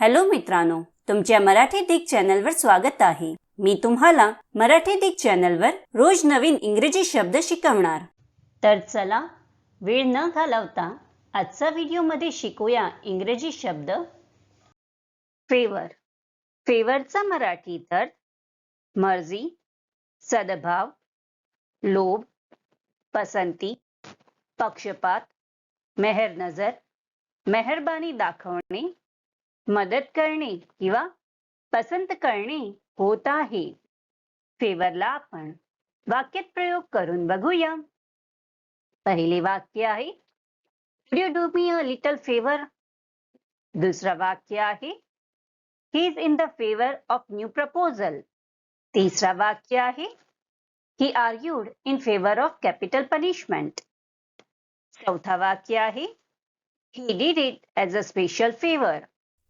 Hello मित्रांनो तुमच्या मराठी दिग चॅनलवर स्वागत आहे. मी तुम्हाला मराठी दिग चॅनलवर रोज नवीन इंग्रजी शब्द शिकवणार. तर चला वेळ न घालवता आजचा व्हिडिओमध्ये शिकूया इंग्रजी शब्द. फेवर. फेवरचा मराठी तर मर्जी सद्भाव लोभ पसंती पक्षपात मेहरनजर मेहरबानी दाखवणे मदत करणे किंवा पसंत करणे होत आहे. फेवरला आपण वाक्यात प्रयोग करून बघूया. पहिले वाक्य आहे you do me a little favour दुसरं वाक्य आहे he is in the favour of new proposal तिसरा वाक्य आहे he argued in favour of capital punishment चौथा वाक्य आहे he did it as a special favour